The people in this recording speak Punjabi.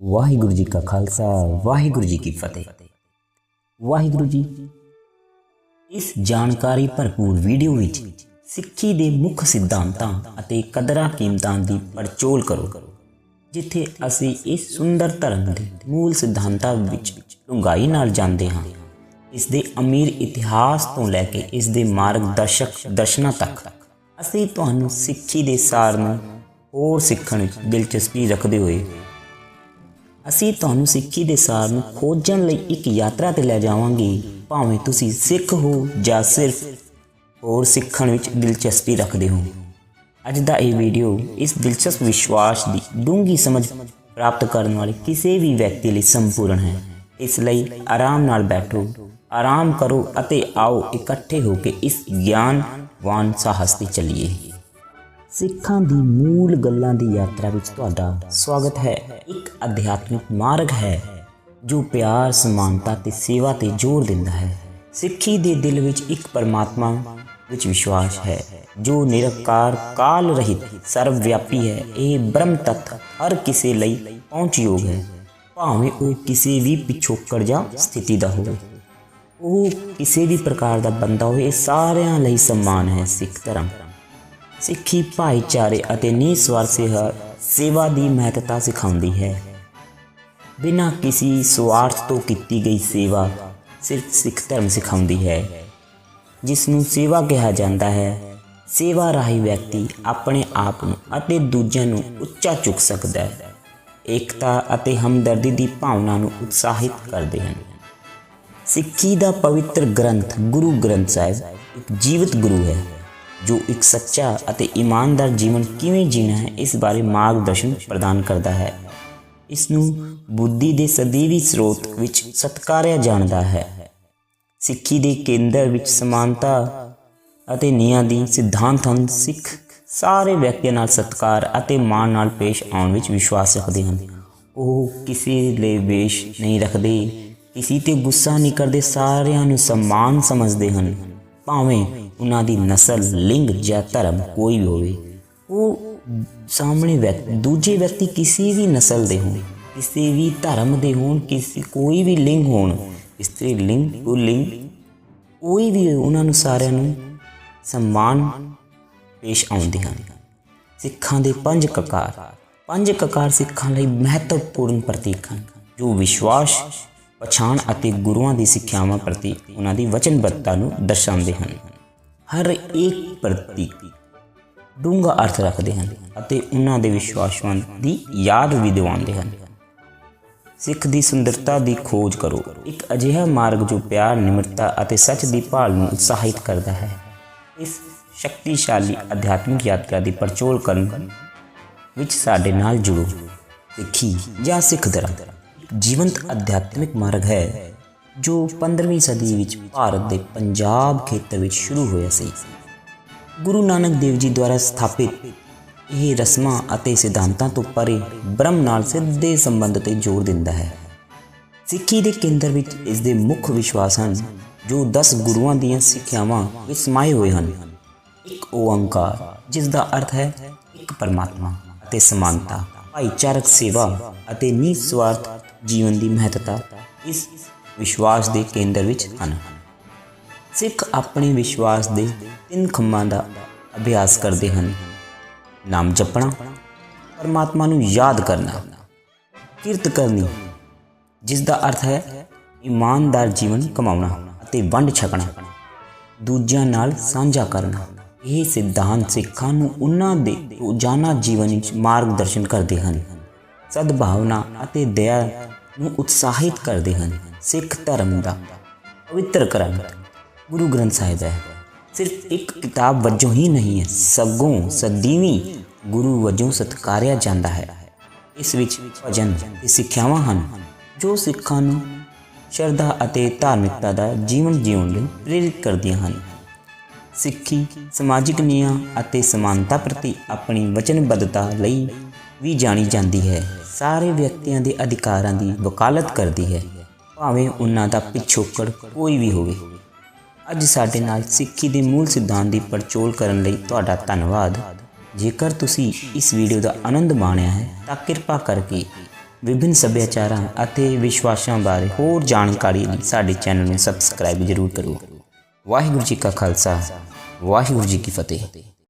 ਵਾਹਿਗੁਰੂ ਜੀ ਕਾ ਖਾਲਸਾ, ਵਾਹਿਗੁਰੂ ਜੀ ਕੀ ਫਤਿਹ। ਵਾਹਿਗੁਰੂ ਜੀ, ਇਸ ਜਾਣਕਾਰੀ ਭਰਪੂਰ ਵੀਡੀਓ ਵਿੱਚ ਸਿੱਖੀ ਦੇ ਮੁੱਖ ਸਿਧਾਂਤਾਂ ਅਤੇ ਕਦਰਾਂ ਕੀਮਤਾਂ ਦੀ ਪੜਚੋਲ ਕਰੋ, ਜਿੱਥੇ ਅਸੀਂ ਇਸ ਸੁੰਦਰ ਧਰਮ ਦੇ ਮੂਲ ਸਿਧਾਂਤਾਂ ਵਿੱਚ ਡੂੰਘਾਈ ਨਾਲ ਜਾਂਦੇ ਹਾਂ। ਇਸ ਦੇ ਅਮੀਰ ਇਤਿਹਾਸ ਤੋਂ ਲੈ ਕੇ ਇਸ ਦੇ ਮਾਰਗਦਰਸ਼ਕ ਦਰਸ਼ਨਾਂ ਤੱਕ, ਅਸੀਂ ਤੁਹਾਨੂੰ ਸਿੱਖੀ ਦੇ ਸਾਰ ਨੂੰ ਹੋਰ ਸਿੱਖਣ ਵਿੱਚ ਦਿਲਚਸਪੀ ਰੱਖਦੇ ਹੋਏ ਅਸੀਂ ਤੁਹਾਨੂੰ ਸਿੱਖੀ ਦੇ ਸਾਰ ਨੂੰ ਖੋਜਣ ਲਈ ਇੱਕ ਯਾਤਰਾ ਤੇ ਲੈ ਜਾਵਾਂਗੇ। ਭਾਵੇਂ ਤੁਸੀਂ ਸਿੱਖ ਹੋ ਜਾਂ ਸਿਰਫ ਹੋਰ ਸਿੱਖਣ ਵਿੱਚ ਦਿਲਚਸਪੀ ਰੱਖਦੇ ਹੋ। ਅੱਜ ਦਾ ਇਹ ਵੀਡੀਓ ਇਸ ਦਿਲਚਸਪ ਵਿਸ਼ਵਾਸ ਦੀ ਡੂੰਘੀ ਸਮਝ ਪ੍ਰਾਪਤ ਕਰਨ ਵਾਲੇ ਕਿਸੇ ਵੀ ਵਿਅਕਤੀ ਲਈ ਸੰਪੂਰਨ ਹੈ। ਇਸ ਲਈ ਆਰਾਮ ਨਾਲ ਬੈਠੋ, ਆਰਾਮ ਕਰੋ ਅਤੇ ਆਓ ਇਕੱਠੇ ਹੋ ਕੇ ਇਸ ਗਿਆਨਵਾਨ ਸਾਹਸ ਤੇ ਚੱਲੀਏ। ਸਿੱਖਾਂ ਦੀ ਮੂਲ ਗੱਲਾਂ ਦੀ ਯਾਤਰਾ ਵਿੱਚ ਤੁਹਾਡਾ ਸਵਾਗਤ ਹੈ। ਇੱਕ ਅਧਿਆਤਮਿਕ ਮਾਰਗ ਹੈ, ਜੋ ਪਿਆਰ, ਸਮਾਨਤਾ ਤੇ ਸੇਵਾ ਤੇ ਜ਼ੋਰ ਦਿੰਦਾ ਹੈ। ਸਿੱਖੀ ਦੇ ਦਿਲ ਵਿੱਚ ਇੱਕ ਪਰਮਾਤਮਾ ਵਿੱਚ ਵਿਸ਼ਵਾਸ ਹੈ, ਜੋ ਨਿਰਕਾਰ ਕਾਲ ਰਹਿਤ ਸਰਵ ਵਿਆਪੀ ਹੈ। ਇਹ ਬ੍ਰਹਮ ਤੱਤ ਹਰ ਕਿਸੇ ਲਈ ਪਹੁੰਚਯੋਗ ਹੈ, ਭਾਵੇਂ ਉਹ ਕਿਸੇ ਵੀ ਪਿਛੋਕੜ ਜਾਂ ਸਥਿਤੀ ਦਾ ਹੋਵੇ। ਉਹ ਕਿਸੇ ਵੀ ਪ੍ਰਕਾਰ ਦਾ ਬੰਦਾ ਹੋਵੇ, ਇਹ ਸਾਰਿਆਂ ਲਈ ਸਮਾਨ ਹੈ ਸਿੱਖ ਧਰਮ। ਸਿੱਖੀ, ਭਾਈਚਾਰੇ ਅਤੇ ਨਿਸਵਾਰਥ ਸੇਵਾ ਸੇਵਾ ਦੀ ਮਹੱਤਤਾ ਸਿਖਾਉਂਦੀ ਹੈ। ਬਿਨਾਂ ਕਿਸੇ ਸਵਾਰਥ ਤੋਂ ਕੀਤੀ ਗਈ ਸੇਵਾ ਸਿਰਫ ਸਿੱਖ ਧਰਮ ਸਿਖਾਉਂਦੀ ਹੈ ਜਿਸ ਨੂੰ ਸੇਵਾ ਕਿਹਾ ਜਾਂਦਾ ਹੈ। ਸੇਵਾ ਰਾਹੀਂ ਵਿਅਕਤੀ ਆਪਣੇ ਆਪ ਨੂੰ ਅਤੇ ਦੂਜਿਆਂ ਨੂੰ ਉੱਚਾ ਚੁੱਕ ਸਕਦਾ ਹੈ। ਏਕਤਾ ਅਤੇ ਹਮਦਰਦੀ ਦੀ ਭਾਵਨਾ ਨੂੰ ਉਤਸ਼ਾਹਿਤ ਕਰਦੇ ਹਨ। ਸਿੱਖੀ ਦਾ ਪਵਿੱਤਰ ਗ੍ਰੰਥ ਗੁਰੂ ਗ੍ਰੰਥ ਸਾਹਿਬ ਇੱਕ ਜੀਵਤ ਗੁਰੂ ਹੈ। ਜੋ ਇੱਕ ਸੱਚਾ ਅਤੇ ਇਮਾਨਦਾਰ ਜੀਵਨ ਕਿਵੇਂ ਜੀਣਾ ਹੈ, ਇਸ ਬਾਰੇ ਮਾਰਗਦਰਸ਼ਨ ਪ੍ਰਦਾਨ ਕਰਦਾ ਹੈ। ਇਸ ਨੂੰ ਬੁੱਧੀ ਦੇ ਸਦੀਵੀ ਸਰੋਤ ਵਿੱਚ ਸਤਕਾਰਿਆ ਜਾਣਦਾ ਹੈ। ਸਿੱਖੀ ਦੇ ਕੇਂਦਰ ਵਿੱਚ ਸਮਾਨਤਾ ਅਤੇ ਨਿਆਂ ਦੀ ਸਿਧਾਂਤ ਹਨ ਸਿੱਖ ਸਾਰੇ ਵਿਅਕਤੀਆਂ ਨਾਲ ਸਤਕਾਰ ਅਤੇ ਮਾਣ ਨਾਲ ਪੇਸ਼ ਆਉਣ ਵਿੱਚ ਵਿਸ਼ਵਾਸ ਰੱਖਦੇ ਹਨ। ਉਹ ਕਿਸੇ ਲਈ ਵੇਸ਼ ਨਹੀਂ ਰੱਖਦੇ, ਕਿਸੇ ਤੇ ਗੁੱਸਾ ਨਹੀਂ ਕਰਦੇ, ਸਾਰਿਆਂ ਨੂੰ ਸਮਾਨ ਸਮਝਦੇ ਹਨ। ਭਾਵੇਂ ਉਹਨਾਂ ਦੀ ਨਸਲ ਲਿੰਗ ਜਾਂ ਧਰਮ ਕੋਈ ਵੀ ਹੋਵੇ ਉਹ ਸਾਹਮਣੇ ਵਿਅਕਤੀ ਦੂਜੇ ਵਿਅਕਤੀ ਕਿਸੇ ਵੀ ਨਸਲ ਦੇ ਹੋਣ ਕਿਸੇ ਵੀ ਧਰਮ ਦੇ ਹੋਣ ਕਿਸੇ ਕੋਈ ਵੀ ਲਿੰਗ ਹੋਣ ਇਸਤਰੀ ਲਿੰਗ ਪੁਲਿੰਗ ਕੋਈ ਵੀ ਹੋਵੇ, ਉਹਨਾਂ ਨੂੰ ਸਾਰਿਆਂ ਨੂੰ ਸਨਮਾਨ ਪੇਸ਼ ਆਉਂਦੇ ਹਨ। ਸਿੱਖਾਂ ਦੇ ਪੰਜ ਕਕਾਰ ਪੰਜ ਕਕਾਰ ਸਿੱਖਾਂ ਲਈ ਮਹੱਤਵਪੂਰਨ ਪ੍ਰਤੀਕ ਹਨ ਜੋ ਵਿਸ਼ਵਾਸ ਪਛਾਣ ਅਤੇ ਗੁਰੂਆਂ ਦੀ ਸਿੱਖਿਆਵਾਂ ਪ੍ਰਤੀ ਉਹਨਾਂ ਦੀ ਵਚਨਬੱਧਤਾ ਨੂੰ ਦਰਸਾਉਂਦੇ ਹਨ। ਹਰ ਇੱਕ ਪ੍ਰਤੀ ਡੂੰਘਾ ਅਰਥ ਰੱਖਦੇ ਹਨ ਅਤੇ ਉਹਨਾਂ ਦੇ ਵਿਸ਼ਵਾਸਾਂ ਦੀ ਯਾਦ ਵੀ ਦਿਵਾਉਂਦੇ ਹਨ। ਸਿੱਖ ਦੀ ਸੁੰਦਰਤਾ ਦੀ ਖੋਜ ਕਰੋ। ਇੱਕ ਅਜਿਹਾ ਮਾਰਗ ਜੋ ਪਿਆਰ, ਨਿਮਰਤਾ ਅਤੇ ਸੱਚ ਦੀ ਭਾਲ ਨੂੰ ਉਤਸ਼ਾਹਿਤ ਕਰਦਾ ਹੈ। ਇਸ ਸ਼ਕਤੀਸ਼ਾਲੀ ਅਧਿਆਤਮਿਕ ਯਾਤਰਾ ਦੀ ਪੜਚੋਲ ਕਰਨ ਵਿੱਚ ਸਾਡੇ ਨਾਲ ਜੁੜੋ ਸਿੱਖੀ ਜਾਂ ਸਿੱਖ ਧਰਮ ਜੀਵੰਤ ਅਧਿਆਤਮਿਕ ਮਾਰਗ ਹੈ। ਜੋ 15ਵੀਂ ਸਦੀ ਵਿੱਚ ਭਾਰਤ ਦੇ ਪੰਜਾਬ ਖੇਤਰ ਵਿੱਚ ਸ਼ੁਰੂ ਹੋਇਆ ਸੀ। ਗੁਰੂ ਨਾਨਕ ਦੇਵ ਜੀ ਦੁਆਰਾ ਸਥਾਪਿਤ ਇਹ ਰਸਮਾਂ ਅਤੇ ਸਿਧਾਂਤਾਂ ਤੋਂ ਪਰੇ ਬ੍ਰਹਮ ਨਾਲ ਸਿੱਧੇ ਸੰਬੰਧ ਤੇ ਜ਼ੋਰ ਦਿੰਦਾ ਹੈ। ਸਿੱਖੀ ਦੇ ਕੇਂਦਰ ਵਿੱਚ ਇਸ ਦੇ ਮੁੱਖ ਵਿਸ਼ਵਾਸ ਹਨ, ਜੋ 10 ਗੁਰੂਆਂ ਦੀਆਂ ਸਿੱਖਿਆਵਾਂ ਵਿੱਚ ਸਮਾਏ ਹੋਏ ਹਨ। ਇੱਕ ਓੰਕਾਰ ਜਿਸ ਦਾ ਅਰਥ ਹੈ ਇੱਕ ਪਰਮਾਤਮਾ ਅਤੇ ਸਮਾਨਤਾ, ਭਾਈਚਾਰਕ ਸੇਵਾ ਅਤੇ ਨਿਸਵਾਰਥ ਜੀਵਨ ਦੀ ਮਹੱਤਤਾ। ਇਸ ਵਿਸ਼ਵਾਸ ਦੇ ਕੇਂਦਰ ਵਿੱਚ ਹਨ। ਸਿੱਖ ਆਪਣੇ ਵਿਸ਼ਵਾਸ ਦੇ ਤਿੰਨ ਖੰਭਾਂ ਦਾ ਅਭਿਆਸ ਕਰਦੇ ਹਨ। ਨਾਮ ਜਪਣਾ, ਪਰਮਾਤਮਾ ਨੂੰ ਯਾਦ ਕਰਨਾ, ਕਿਰਤ ਕਰਨੀ, ਜਿਸ ਦਾ ਅਰਥ ਹੈ ਇਮਾਨਦਾਰ ਜੀਵਨ ਕਮਾਉਣਾ ਅਤੇ ਵੰਡ ਛਕਣਾ। ਦੂਜਿਆਂ ਨਾਲ ਸਾਂਝਾ ਕਰਨਾ, ਇਹ ਸਿਧਾਂਤ ਸਿੱਖਾਂ ਨੂੰ ਉਹਨਾਂ ਦੇ ਰੋਜ਼ਾਨਾ ਜੀਵਨ ਵਿੱਚ ਮਾਰਗਦਰਸ਼ਨ ਕਰਦੇ ਹਨ। ਸਦਭਾਵਨਾ ਅਤੇ ਦਇਆ ਨੂੰ ਉਤਸ਼ਾਹਿਤ ਕਰਦੇ ਹਨ ਸਿੱਖ ਧਰਮ ਦਾ ਪਵਿੱਤਰ ਗ੍ਰੰਥ, ਗੁਰੂ ਗ੍ਰੰਥ ਸਾਹਿਬ ਹੈ। ਸਿਰਫ ਇੱਕ ਕਿਤਾਬ ਵਜੋਂ ਹੀ ਨਹੀਂ ਹੈ, ਸਗੋਂ ਸਦੀਵੀਂ ਗੁਰੂ ਵਜੋਂ ਸਤਕਾਰਿਆ ਜਾਂਦਾ ਹੈ। ਇਸ ਵਿੱਚ ਭਜਨ ਤੇ ਸਿੱਖਿਆਵਾਂ ਹਨ, ਜੋ ਸਿੱਖਾਂ ਨੂੰ ਸ਼ਰਧਾ ਅਤੇ ਧਾਰਮਿਕਤਾ ਦਾ ਜੀਵਨ ਜਿਉਣ ਲਈ ਪ੍ਰੇਰਿਤ ਕਰਦੀਆਂ ਹਨ। ਸਿੱਖੀ ਸਮਾਜਿਕ ਨਿਆਂ ਅਤੇ ਸਮਾਨਤਾ ਪ੍ਰਤੀ ਆਪਣੀ ਵਚਨਬੱਧਤਾ ਲਈ ਵੀ ਜਾਣੀ ਜਾਂਦੀ ਹੈ। ਸਾਰੇ ਵਿਅਕਤੀਆਂ ਦੇ ਅਧਿਕਾਰਾਂ ਦੀ ਵਕਾਲਤ ਕਰਦੀ ਹੈ। ਭਾਵੇਂ ਉਹਨਾਂ ਦਾ ਪਿਛੋਕੜ ਕੋਈ ਵੀ ਹੋਵੇ। ਅੱਜ ਸਾਡੇ ਨਾਲ ਸਿੱਖੀ ਦੇ ਮੂਲ ਸਿਧਾਂਤ ਦੀ ਪੜਚੋਲ ਕਰਨ ਲਈ ਤੁਹਾਡਾ ਧੰਨਵਾਦ। ਜੇਕਰ ਤੁਸੀਂ ਇਸ ਵੀਡੀਓ ਦਾ ਆਨੰਦ ਮਾਣਿਆ ਹੈ, ਤਾਂ ਕਿਰਪਾ ਕਰਕੇ ਵਿਭਿੰਨ ਸੱਭਿਆਚਾਰਾਂ ਅਤੇ ਵਿਸ਼ਵਾਸਾਂ ਬਾਰੇ ਹੋਰ ਜਾਣਕਾਰੀ ਲਈ ਸਾਡੇ ਚੈਨਲ ਨੂੰ ਸਬਸਕ੍ਰਾਈਬ ਜ਼ਰੂਰ ਕਰੋ ਵਾਹਿਗੁਰੂ ਜੀ ਕਾ ਖਾਲਸਾ, ਵਾਹਿਗੁਰੂ ਜੀ ਕੀ ਫਤਿਹ।